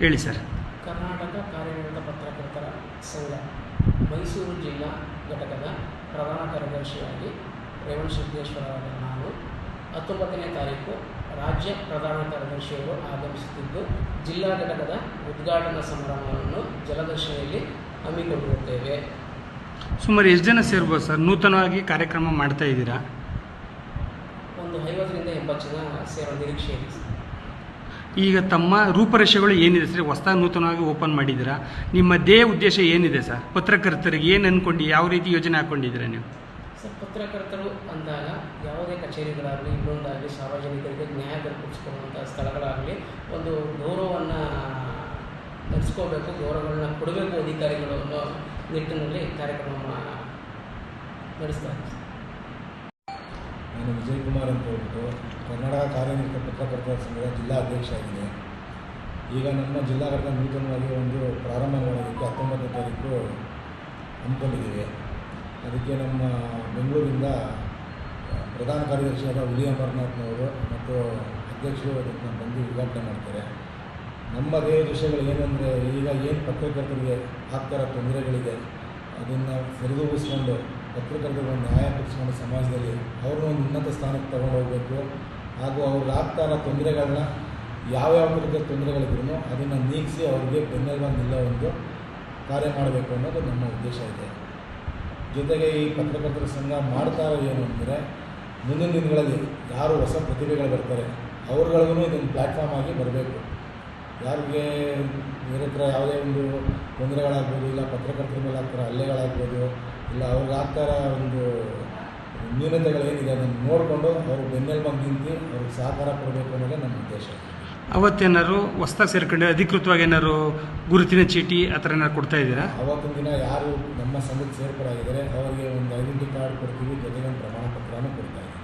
ಹೇಳಿ ಸರ್. ಕರ್ನಾಟಕ ಕಾರ್ಯನಿರತ ಪತ್ರಕರ್ತರ ಸಂಘ ಮೈಸೂರು ಜಿಲ್ಲಾ ಘಟಕದ ಪ್ರಧಾನ ಕಾರ್ಯದರ್ಶಿಯಾಗಿ ರೇವಣ್ ಸಿದ್ದೇಶ್ವರರಾದ ನಾನು ಹತ್ತೊಂಬತ್ತನೇ ತಾರೀಕು ರಾಜ್ಯ ಪ್ರಧಾನ ಕಾರ್ಯದರ್ಶಿಯವರು ಆಗಮಿಸುತ್ತಿದ್ದು ಜಿಲ್ಲಾ ಘಟಕದ ಉದ್ಘಾಟನಾ ಸಮಾರಂಭವನ್ನು ಜಲದರ್ಶಿಯಲ್ಲಿ ಹಮ್ಮಿಕೊಂಡಿರುತ್ತೇವೆ. ಸುಮಾರು ಎಷ್ಟು ಜನ ಸೇರ್ಬೋದು ಸರ್? ನೂತನವಾಗಿ ಕಾರ್ಯಕ್ರಮ ಮಾಡ್ತಾ ಇದ್ದೀರಾ? ಒಂದು ಐವತ್ತರಿಂದ ಎಂಬತ್ತು ಜನ ಸೇರೋ ನಿರೀಕ್ಷೆ ಇದೆ ಸರ್. ಈಗ ತಮ್ಮ ರೂಪರೇಷೆಗಳು ಏನಿದೆ ಸರ್? ಹೊಸ ನೂತನವಾಗಿ ಓಪನ್ ಮಾಡಿದ್ದೀರಾ? ನಿಮ್ಮ ದೇ ಉದ್ದೇಶ ಏನಿದೆ ಸರ್? ಪತ್ರಕರ್ತರಿಗೆ ಏನು ಅಂದ್ಕೊಂಡು ಯಾವ ರೀತಿ ಯೋಜನೆ ಹಾಕ್ಕೊಂಡಿದ್ದೀರಾ ನೀವು? ಸರ್, ಪತ್ರಕರ್ತರು ಅಂದಾಗ ಯಾವುದೇ ಕಚೇರಿಗಳಾಗಲಿ, ಇನ್ನೊಂದಾಗಲಿ ಸಾರ್ವಜನಿಕರಿಗೆ ನ್ಯಾಯ ದೊರಕಿಸ್ಕೊಳ್ಳುವಂಥ ಸ್ಥಳಗಳಾಗಲಿ, ಒಂದು ಗೌರವವನ್ನು ನಡೆಸ್ಕೋಬೇಕು, ಗೌರವಗಳನ್ನ ಕೊಡಬೇಕು ಅಧಿಕಾರಿಗಳು ಅನ್ನೋ ನಿಟ್ಟಿನಲ್ಲಿ ಕಾರ್ಯಕ್ರಮ ನಡೆಸ್ತಾ ನಾನು ವಿಜಯ್ ಕುಮಾರ್ ಅಂತ ಹೇಳ್ಬಿಟ್ಟು ಕನ್ನಡ ಕಾರ್ಯನಿರತ ಪತ್ರಕರ್ತರ ಸಂಘದ ಜಿಲ್ಲಾ ಅಧ್ಯಕ್ಷ ಆಗಿದೆ. ಈಗ ನಮ್ಮ ಜಿಲ್ಲಾ ಘಟಕ ನೂತನವಾಗಿ ಒಂದು ಪ್ರಾರಂಭ ಮಾಡೋದಕ್ಕೆ ಹತ್ತೊಂಬತ್ತನೇ ತಾರೀಕು ಹಮ್ಮಿಕೊಂಡಿದ್ದೀವಿ ಅದಕ್ಕೆ ನಮ್ಮ ಬೆಂಗಳೂರಿಂದ ಪ್ರಧಾನ ಕಾರ್ಯದರ್ಶಿಯಾದ ಉಲಿ ಅಮರನಾಥ್ನವರು ಮತ್ತು ಅಧ್ಯಕ್ಷರು ಅದನ್ನು ಬಂದು ಉದ್ಘಾಟನೆ ಮಾಡ್ತಾರೆ. ನಮ್ಮ ಧ್ಯೇಯ ವಿಷಯಗಳು ಏನಂದರೆ ಈಗ ಏನು ಪತ್ರಕರ್ತರಿಗೆ ಆಗ್ತಾರ ತೊಂದರೆಗಳಿದೆ, ಅದನ್ನು ಸರಿದೂಗಿಸ್ಕೊಂಡು ಪತ್ರಕರ್ತರಿಗೆ ಒಂದು ನ್ಯಾಯ ಪಕ್ಷಗಳ ಸಮಾಜದಲ್ಲಿ ಅವರು ಒಂದು ಉನ್ನತ ಸ್ಥಾನಕ್ಕೆ ತಗೊಂಡು ಹೋಗಬೇಕು. ಹಾಗೂ ಅವ್ರಿಗೆ ಆಗ್ತಾ ಇರೋ ತೊಂದರೆಗಳನ್ನ ಯಾವ್ಯಾವ ರೀತಿಯ ತೊಂದರೆಗಳಿದ್ರು ಅದನ್ನು ನೀಗಿಸಿ ಅವ್ರಿಗೆ ಬೆನ್ನೆಲುಬಾಗಿ ನಿಲ್ಲೋ ಒಂದು ಕಾರ್ಯ ಮಾಡಬೇಕು ಅನ್ನೋದು ನಮ್ಮ ಉದ್ದೇಶ ಇದೆ. ಜೊತೆಗೆ ಈ ಪತ್ರಕರ್ತರ ಸಂಘ ಮಾಡ್ತಾ ಇರೋ ಏನು ಅಂದರೆ, ಮುಂದಿನ ದಿನಗಳಲ್ಲಿ ಯಾರು ಹೊಸ ಪ್ರತಿಭೆಗಳು ಬರ್ತಾರೆ ಅವ್ರಗಳಿಗೂ ಇದೊಂದು ಪ್ಲ್ಯಾಟ್ಫಾರ್ಮ್ ಆಗಿ ಬರಬೇಕು. ಯಾರಿಗೆ ಥರ ಯಾವುದೇ ಒಂದು ತೊಂದರೆಗಳಾಗ್ಬೋದು ಇಲ್ಲ ಪತ್ರಕರ್ತರ ಮೇಲೆ ಆಗ್ತಾರೆ ಹಲ್ಲೆಗಳಾಗ್ಬೋದು ಇಲ್ಲ ಅವ್ರಿಗೆ ಆಗ್ತಾರ ಒಂದು ನ್ಯೂನತೆಗಳೇನಿದೆ ಅದನ್ನು ನೋಡಿಕೊಂಡು ಅವ್ರು ಬೆನ್ನೆಲುಬಾಗಿ ನಿಂತು ಅವ್ರಿಗೆ ಸಹಕಾರ ಕೊಡಬೇಕು ಅನ್ನೋದು ನಮ್ಮ ಉದ್ದೇಶ. ಅವತ್ತೇನಾದ್ರು ಹೊಸ್ದಾಗಿ ಸೇರ್ಕೊಂಡು ಅಧಿಕೃತವಾಗಿ ಏನಾದ್ರು ಗುರುತಿನ ಚೀಟಿ ಆ ಥರ ಏನಾದ್ರು ಕೊಡ್ತಾ ಇದ್ದೀರಾ? ಅವತ್ತಿನ ದಿನ ಯಾರು ನಮ್ಮ ಸಂಘಕ್ಕೆ ಸೇರ್ಪಡಾಗಿದ್ದಾರೆ ಅವರಿಗೆ ಒಂದು ಐಡೆಂಟಿ ಕಾರ್ಡ್ ಕೊಡ್ತೀವಿ ಜೊತೆಗೆ ಒಂದು ಪ್ರಮಾಣ ಪತ್ರನೂ ಕೊಡ್ತಾ ಇದ್ದೀವಿ